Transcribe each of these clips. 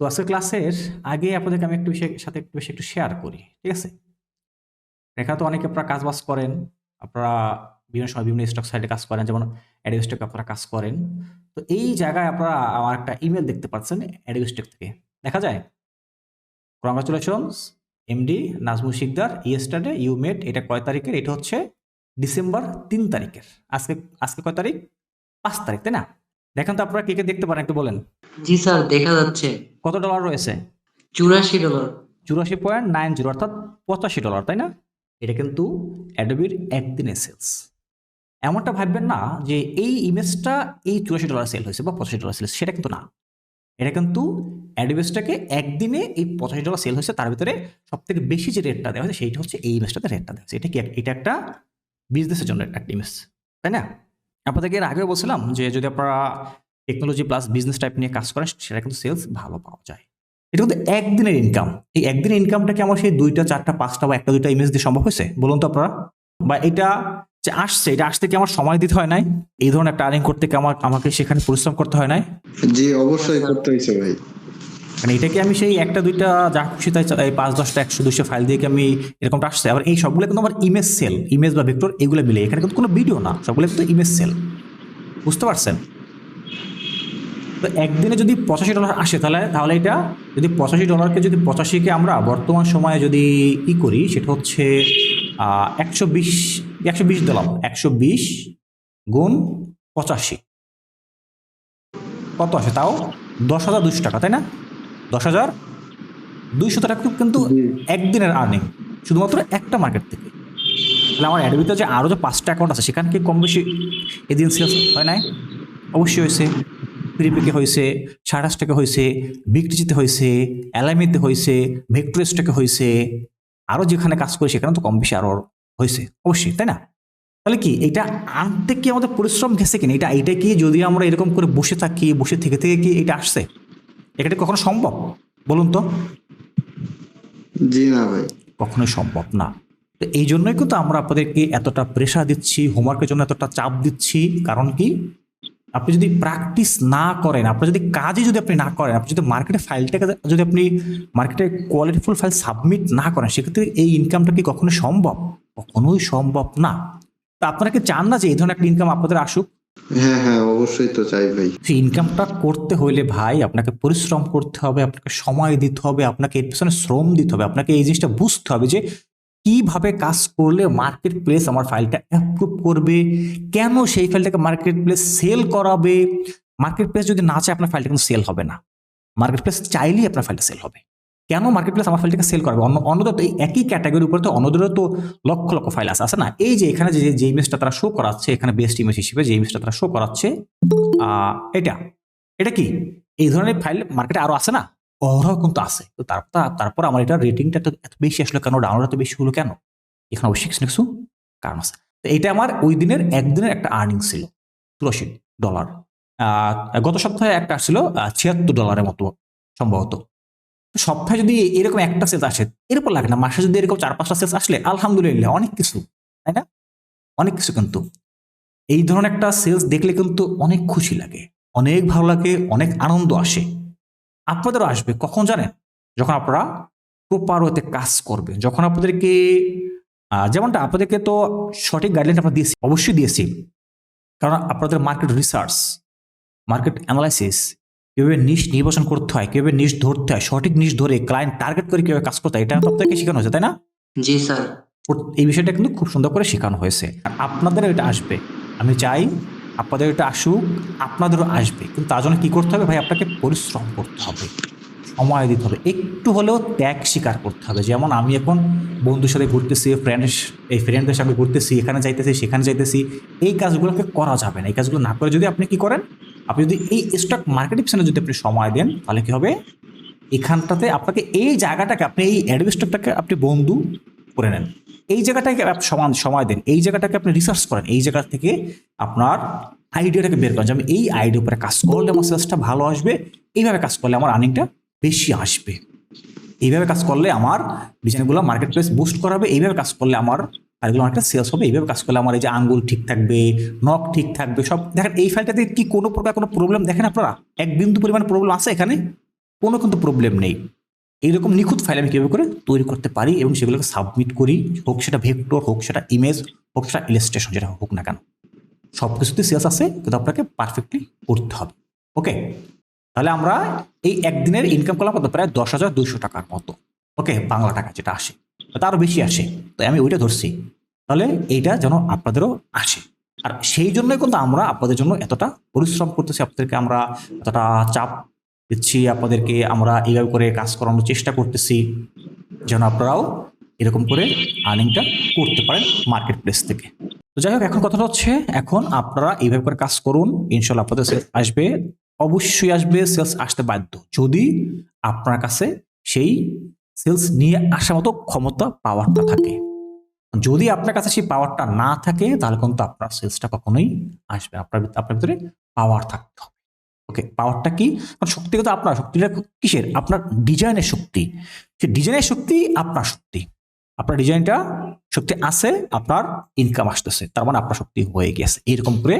তো আজকে ক্লাসের আগে আপনাদেরকে আমি একটু বিষয় সাথে একটু বেশি একটু শেয়ার করি, ঠিক আছে? এখানে তো অনেকে আপনারা কাজ বাজ করেন, আপনারা বিভিন্ন সময় বিভিন্ন স্টক সাইডে কাজ করেন, যেমন অ্যাডিও স্টক আপনারা কাজ করেন। তো এই জায়গায় আপনারা আমার একটা ইমেল দেখতে পাচ্ছেন অ্যাডিও স্টক থেকে। দেখা যায়? Congratulations MD Nazmul Sikder yesterday you met এটা কয় তারিখের? এটা হচ্ছে ডিসেম্বর তিন তারিখের। আজকে আজকে কয় তারিখ? পাঁচ তারিখ, তাই না? দেখেন তো আপনারা কে কে দেখতে পারেন একটু বলেন। জি স্যার দেখা যাচ্ছে। কত ডলার রয়েছে? চুরাশি ডলার চুরাশি পয়েন্ট নাইন জিরো অর্থাৎ পঁচাশি ডলার তাই না? এটা কিন্তু অ্যাডোবির একদিনের সেলস এমনটা ভাববেন না যে এই ইমেজটা এই চুরাশি ডলার সেল হয়েছে বা পঁচাশি ডলার সেল সেটা কিন্তু না। এটা কিন্তু অ্যাডোবেসটাকে একদিনে এই পঁচাশি ডলার সেল হয়েছে তার ভিতরে সব থেকে বেশি যে রেটটা দেওয়া হয়েছে সেইটা হচ্ছে এই ইমেজটাতে রেটটা দেওয়া হয়েছে। এটা কি এটা একটা বিজনেসের জন্য একটা ইমেজ তাই না? আপনাদেরকে আগেও বলছিলাম যে যদি আপনারা টেকনোলজি প্লাস বিজনেস টাইপ নিয়ে কাজ করেন, সেটা কিন্তু সেলস ভালো পাওয়া যায়। এটা কিন্তু একদিনের ইনকাম এই একদিনের ইনকামটা কি আমার সেই দুইটা, চারটা, পাঁচটা বা একটা দুইটা ইমেজ দিয়ে সম্ভব হয়েছে? বলুন তো আপনারা। বা এটা যে আসছে, এটা আসতে কি আমার সময় দিতে হয় নাই? এই ধরনের একটা আর্নিং করতে কি আমার, আমাকে সেখানে পরিশ্রম করতে হয় নাই? জি, অবশ্যই করতে হয়েছে ভাই। মানে এটা কি আমি সেই একটা, দুইটা, যা খুশি তাই এই পাঁচ, দশটা, একশো দুশো ফাইল দিয়ে আমি এরকমটা আসছে। আবার এই সবগুলো কিন্তু আমার ইমেজ সেল ইমেজ বা ভেক্টর এগুলো মিলে। এখানে কিন্তু কোনো ভিডিও না, সবগুলো কিন্তু ইমেজ সেল বুঝতে পারছেন? তো একদিনে যদি পঁচাশি ডলার আসে তাহলে তাহলে এটা যদি পঁচাশি ডলারকে যদি পঁচাশিকে আমরা বর্তমান সময়ে যদি ই করি, সেটা হচ্ছে একশো বিশ একশো বিশ ডলার একশো বিশ গুণ পঁচাশি। কত আসে তাও? দশ হাজার দুশো টাকা, তাই না? দশ হাজার দুইশো টাকা কিন্তু একদিনের আর্নিং শুধুমাত্র একটা মার্কেট থেকে। তাহলে আমার অ্যাডবিতে যে আরও যে পাঁচটা অ্যাকাউন্ট আছে সেখানে কি কম বেশি এদিন সেলস হয় নাই? অবশ্যই হয়েছে। প্রিপেকে হয়েছে সারাস থেকে হয়েছে বিক্রিজিতে হয়েছে অ্যালামিতে হয়েছে ভেক্টরেস্টকে হয়েছে আরও যেখানে কাজ করি সেখানে তো কম বেশি আরও হয়েছে। অবশ্যই তাই না? তাহলে কি এটা আনতে কি আমাদের পরিশ্রম গেছে কিনা? এটা এটা কি যদি আমরা এরকম করে বসে থাকি বসে থেকে থেকে কি এটা আসছে? এটা কখনো সম্ভব? বলুন তো। জি না ভাই। কখনোই সম্ভব না। তো এই জন্যই কিন্তু আমরা আপনাদেরকে এতটা প্রেশার দিচ্ছি হোমওয়ার্কের জন্য এতটা চাপ দিচ্ছি। কারণ কি? আপনি যদি প্র্যাকটিস না করেন আপনার যদি কাজই যদি আপনি না করেন আপনি যদি মার্কেটে ফাইলটাকে যদি আপনি মার্কেটে কোয়ালিটিফুল ফাইল সাবমিট না করেন সেক্ষেত্রে এই ইনকামটা কি কখনো সম্ভব? কখনোই সম্ভব না। তা আপনারা কি চান না যে এই ধরনের একটা ইনকাম আপনাদের আসুক? হ্যাঁ হ্যাঁ অবশ্যই তো চাই ভাই। ইনকামটা করতে হইলে ভাই আপনাকে পরিশ্রম করতে হবে, আপনাকে সময় দিতে হবে, আপনাকে এর পেছনে শ্রম দিতে হবে, আপনাকে এই জিনিসটা বুঝতে হবে যে কীভাবে কাজ করলে মার্কেট প্লেস আমার ফাইলটা অ্যাপ্রুভ করবে, কেন সেই ফাইলটাকে মার্কেট প্লেস সেল করাবে? মার্কেট প্লেস যদি না চায়, আপনার ফাইলটা কিন্তু সেল হবে না। মার্কেট প্লেস চাইলেই আপনার ফাইলটা সেল হবে। কেন মার্কেট প্লেস আমার ফাইলটাকে সেল করবে? অন্য অন্যদের তো এই একই ক্যাটাগরির উপরে তো অন্যদেরও তো লক্ষ লক্ষ ফাইল আছে। আছে না? এই যে এখানে যে যে ইমেজটা তারা শো করাচ্ছে, এখানে বেস্ট ইমেজ হিসেবে যে ইমেজটা তারা শো করাচ্ছে এটা। এটা কি? এই ধরনের ফাইল মার্কেটে আরও আছে না? ওরাও কিন্তু আছে। তো তারপর আমার এটা রেটিংটা তো এত বেশি আসলো কেন? ডাউনলোড এত বেশি হলো কেন? এখানে অবশ্যই কিছু কিছু কারণ আছে। তো এটা আমার ওই দিনের একদিনের একটা আর্নিং ছিল। চুরাশি ডলার গত সপ্তাহে একটা আসছিল ছিয়াত্তর ডলারের মতো সম্ভবত। সপ্তাহে যদি এরকম একটা সেলস আসে, এরপর লাগে না। মাসে যদি এরকম চার পাঁচটা সেলস আসলে, আলহামদুলিল্লাহ, অনেক কিছু, তাই না? অনেক কিছু কিন্তু। এই ধরনের একটা সেলস দেখলে কিন্তু অনেক খুশি লাগে, অনেক ভালো লাগে, অনেক আনন্দ আসে। আপনাদেরও আসবে, কখন জানেন? যখন আপনারা প্রপার ওতে কাজ করবে যখন আপনাদেরকে যেমনটা আপনাদেরকে তো সঠিক গাইডলাইন আমরা দিয়েছি, অবশ্যই দিয়েছি। কারণ আপনাদের মার্কেট রিসার্চ মার্কেট অ্যানালাইসিস কীভাবে নিজ নির্বাচন করতে হয় কীভাবে নিজ ধরতে হয় সঠিক নিজ ধরে ক্লায়েন্ট টার্গেট করে কীভাবে কাজ করতে হয় এটা তো আপনাদেরকে শেখানো হয়েছে তাই না? জি স্যার। এই বিষয়টা কিন্তু খুব সুন্দর করে শেখানো হয়েছে। আর আপনাদেরও এটা আসবে। আমি চাই আপনাদের এটা আসুক আপনাদেরও আসবে। কিন্তু তার জন্য কী করতে হবে ভাই? আপনাকে পরিশ্রম করতে হবে। সময় দিতে হবে। একটু হলেও ত্যাগ স্বীকার করতে হবে। যেমন আমি এখন বন্ধুর সাথে ঘুরতেছি ফ্রেন্ডের এই ফ্রেন্ডদের সঙ্গে ঘুরতেছি, এখানে যাইতেছি, সেখানে যাইতেছি, এই কাজগুলোকে করা যাবে না। এই কাজগুলো না করে যদি আপনি কি করেন, আপনি যদি এই স্টক মার্কেটের পিছনে যদি আপনি সময় দেন, তাহলে কি হবে? এখানটাতে আপনাকে এই জায়গাটাকে, আপনি এই অ্যাডভ স্টকটাকে আপনি বন্ধু করে নেন। এই জায়গাটাকে সমান সময় দেন। এই জায়গাটাকে আপনি রিসার্চ করেন। এই জায়গা থেকে আপনার আইডিয়াটাকে বের করেন যে, আমি এই আইডিয়ার উপরে কাজ করলে আমার সেলসটা ভালো আসবে। এইভাবে কাজ করলে আমার আর্নিংটা বেশি আসবে। এইভাবে কাজ করলে আমার বিজনেসগুলো মার্কেট প্লেস বুস্ট করাবে, এইভাবে কাজ করলে আমার আর এগুলো অনেকটা সেলস হবে, এইভাবে কাজ করলে আমার এই যে আঙ্গুল ঠিক থাকবে, নখ ঠিক থাকবে, সব দেখেন এই ফাইলটাতে কি কোনো প্রকার কোনো প্রবলেম দেখেন আপনারা? এক বিন্দু পরিমাণ প্রবলেম আছে এখানে, কোনো কিন্তু প্রবলেম নেই। এইরকম নিখুঁত ফাইল আমি কীভাবে করে তৈরি করতে পারি এবং সেগুলোকে সাবমিট করি, হোক সেটা ভেক্টর হোক সেটা ইমেজ হোক সেটা ইলাস্ট্রেশন যেটা হোক না কেন। সব কিছুতে সেলস আছে, কিন্তু আপনাকে পারফেক্টলি করতে হবে। ওকে তাহলে আমরা এই একদিনের ইনকাম করলাম কত? প্রায় দশ হাজার দুইশো টাকার মতো। ওকে, বাংলা টাকা যেটা আসে। তারও বেশি আসে। তো আমি ওইটা ধরছি। তাহলে এইটা যেন আপনাদেরও আসে। আর সেই জন্যই কিন্তু আমরা আপনাদের জন্য এতটা পরিশ্রম করতেছি। আপনাদেরকে আমরা এতটা চাপ দিচ্ছি। আপনাদেরকে আমরা এইভাবে করে কাজ করানোর চেষ্টা করতেছি। যেন আপনারাও এরকম করে আর্নিংটা করতে পারেন মার্কেট প্লেস থেকে। তো যাই হোক, এখন কথাটা হচ্ছে, এখন আপনারা এইভাবে করে কাজ করুন। ইনশাল্লাহ আপনাদের আসবে। অবশ্যই আসবে সেলস আসতে বাধ্য। যদি আপনার কাছে সেই সেলস নিয়ে আসার মতো ক্ষমতা পাওয়ারটা থাকে। যদি আপনার কাছে সেই পাওয়ারটা না থাকে, তাহলে কিন্তু আপনার সেলসটা কখনোই আসবে আপনার আপনার ভিতরে পাওয়ার থাকতে হবে। ওকে পাওয়ারটা কি? শক্তি কিন্তু আপনার, শক্তিটা কিসের? আপনার ডিজাইনের শক্তি। সে ডিজাইনের শক্তি আপনার শক্তি। আপনার ডিজাইনটা শক্তি আছে, আপনার ইনকাম আসতেছে। তার মানে আপনার শক্তি হয়ে গেছে। এরকম করে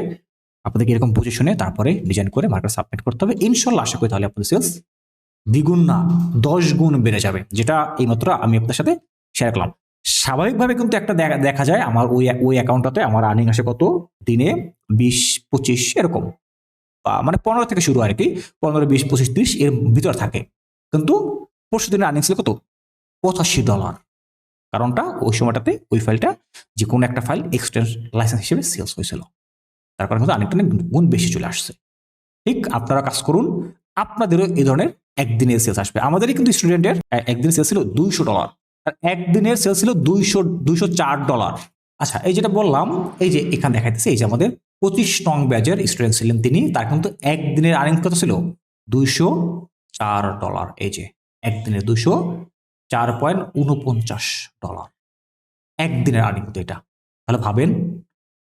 আপনাদেরকে এরকম বুঝে শুনে তারপরে ডিজাইন করে মার্কেট সাবমিট করতে হবে। ইনশাল্লাহ আশা করি তাহলে আপনাদের সেলস দ্বিগুণ না, দশ গুণ বেড়ে যাবে, যেটা এইমাত্র আমি আপনার সাথে শেয়ার করলাম। স্বাভাবিকভাবে কিন্তু একটা দেখা দেখা যায় আমার ওই ওই অ্যাকাউন্টটাতে আমার আর্নিং আসে কত? দিনে বিশ, পঁচিশ এরকম। মানে পনেরো থেকে শুরু আর কি, পনেরো, বিশ, পঁচিশ, ত্রিশ এর ভিতর থাকে। কিন্তু পরশু দিনের আর্নিং ছিল কত? পঁচাশি ডলার কারণটা ওই সময়টাতে ওই ফাইলটা যে কোনো একটা ফাইল এক্সটেন্স লাইসেন্স হিসেবে সেলস হয়েছিল। তার কারণে কিন্তু আরেকটা গুণ বেশি চলে আসছে। ঠিক আপনারা কাজ করুন, আপনাদেরও এই ধরনের একদিনের সেলস আসবে। আমাদেরই কিন্তু স্টুডেন্টের একদিনের সেলস ছিল দুইশো ডলার আর একদিনের সেলস ছিল দুইশো দুইশো চার ডলার আচ্ছা এই যেটা বললাম, এই যে এখানে দেখাইতেছে, এই যে আমাদের পঁচিশ নং ব্যাচের স্টুডেন্ট ছিলেন তিনি, তার কিন্তু একদিনের আর্নিং কত ছিল? দুইশো চার ডলার এই যে একদিনের দুইশো চার পয়েন্ট উনপঞ্চাশ ডলার একদিনের আর্নিং কিন্তু এটা? তাহলে ভাবেন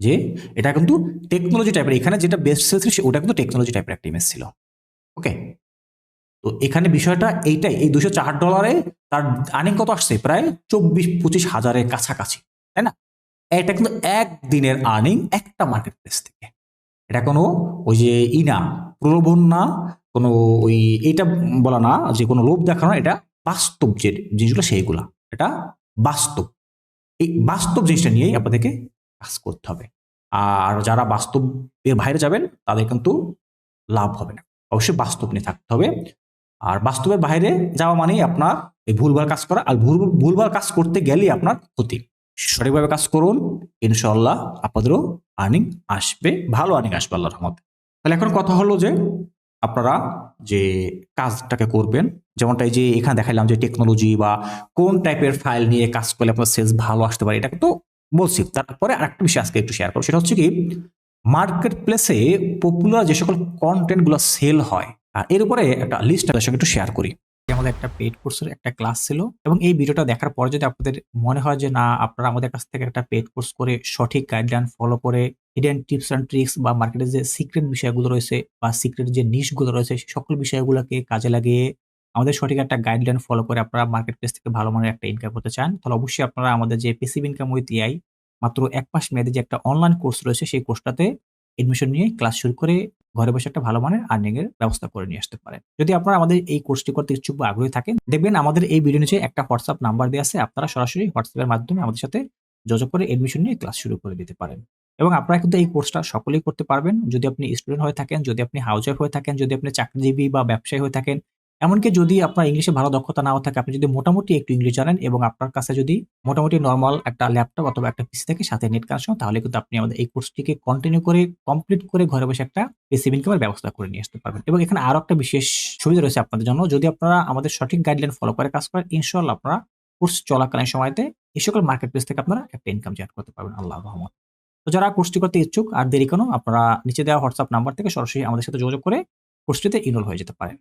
যে এটা কিন্তু টেকনোলজি টাইপের এখানে যেটা বেস্ট সেল ছিল ওটা কিন্তু টেকনোলজি টাইপের একটা ইমেজ ছিল। ওকে তো এখানে বিষয়টা এইটাই, এই দুশো চার ডলারে তার আর্নিং কত আসছে? প্রায় চব্বিশ পঁচিশ হাজারের কাছাকাছি, তাই না? এটা কিন্তু একদিনের আর্নিং একটা মার্কেট প্লেস থেকে। এটা কোনো ওই যে ই না, প্রলোভন না, কোনো ওই এটা বলা না যে কোনো লোভ দেখানো এটা বাস্তব যে জিনিসগুলো সেইগুলা। এটা বাস্তব। এই বাস্তব জিনিসটা নিয়েই আপনাদেরকে কাজ করতে হবে। আর যারা বাস্তবের বাইরে যাবেন, তাদের কিন্তু লাভ হবে না। অবশ্যই বাস্তব নিয়ে থাকতে হবে। আর বাস্তবের বাইরে যাওয়া মানেই আপনার এই ভুলভাল কাজ করা। আর ভুল, ভুলভাল কাজ করতে গেলেই আপনার ক্ষতি। সঠিকভাবে কাজ করুন ইনশাল্লাহ আপনাদেরও আর্নিং আসবে, ভালো আর্নিং আসবে আল্লাহর রহমতে। তাহলে এখন কথা হলো যে, আপনারা যে কাজটাকে করবেন, যেমনটা এই যে এখানে দেখাইলাম যে টেকনোলজি বা কোন টাইপের ফাইল নিয়ে কাজ করলে আপনার সেলস ভালো আসতে পারে, এটা তো বলছি তারপরে আরেকটা বিষয় আজকে একটু শেয়ার করব। সেটা হচ্ছে কি মার্কেট প্লেসে পপুলার যে সকল কন্টেন্টগুলো সেল হয়, আর এর উপরে একটা লিস্ট আপনাদের সঙ্গে একটু শেয়ার করি। আমাদের একটা পেড কোর্সের একটা ক্লাস ছিল, এবং এই ভিডিওটা দেখার পর যদি আপনাদের মনে হয় যে না, আপনারা আমাদের কাছ থেকে একটা পেড কোর্স করে সঠিক গাইডলাইন ফলো করে হিডেন টিপস অ্যান্ড ট্রিক্স বা মার্কেটের যে সিক্রেট বিষয়গুলো রয়েছে বা সিক্রেট যে নিশগুলো রয়েছে সকল বিষয়গুলোকে কাজে লাগিয়ে আমাদের সঠিক একটা গাইডলাইন ফলো করে আপনারা মার্কেট প্লেস থেকে ভালো মানের একটা ইনকাম করতে চান, তাহলে অবশ্যই আপনারা আমাদের যে পেসিভ ইনকাম উইথ এআই মাত্র এক মাস মেয়াদে যে একটা অনলাইন কোর্স রয়েছে, সেই কোর্সটাতে এডমিশন নিয়ে ক্লাস শুরু করে ঘরে বসে একটা ভালো মানের আর্নিং এর ব্যবস্থা করে নিয়ে আসতে পারেন। যদি আপনারা আমাদের এই কোর্সটি করতে ইচ্ছুক বা আগ্রহী থাকেন, দেখবেন আমাদের এই ভিডিও নিচে একটা হোয়াটসঅ্যাপ নাম্বার দেওয়া আছে, আপনারা সরাসরি হোয়াটসঅ্যাপের মাধ্যমে আমাদের সাথে যোগাযোগ করে এডমিশন নিয়ে ক্লাস শুরু করে দিতে পারেন। এবং আপনারা কিন্তু এই কোর্সটা সকলেই করতে পারবেন। যদি আপনি স্টুডেন্ট হয়ে থাকেন, যদি আপনি হাউস ওয়াইফ হয়ে থাকেন, যদি আপনি চাকরিজীবী বা ব্যবসায়ী হয়ে থাকেন এমনকি যদি আপনার ইংলিশে ভালো দক্ষতা নাও থাকে, আপনি যদি মোটামুটি একটু ইংলিশ জানেন এবং আপনার কাছে যদি মোটামুটি নর্মাল একটা ল্যাপটপ অথবা একটা পিসি থেকে, সাথে নেট কানেকশন তাহলে কিন্তু আপনি আমাদের এই কোর্সটিকে কন্টিনিউ করে কমপ্লিট করে ঘরে বসে একটা পেসিভ ইনকামের ব্যবস্থা করে নিয়ে আসতে পারবেন। এবং এখানে আরও একটা বিশেষ সুবিধা রয়েছে আপনাদের জন্য, যদি আপনারা আমাদের সঠিক গাইডলাইন ফলো করে কাজ করেন ইনশাল্লাহ আপনারা কোর্স চলাকালীন সময়তে এই সকল মার্কেট প্লেস থেকে আপনারা একটা ইনকাম জেনারেট করতে পারবেন আল্লাহ রহমত। তো যারা কোর্সটি করতে ইচ্ছুক, আর দেরি কোনো, আপনারা নিচে দেওয়া হোয়াটসঅ্যাপ নাম্বার থেকে সরাসরি আমাদের সাথে যোগাযোগ করে কোর্সটিতে ইনরোল হয়ে যেতে পারেন।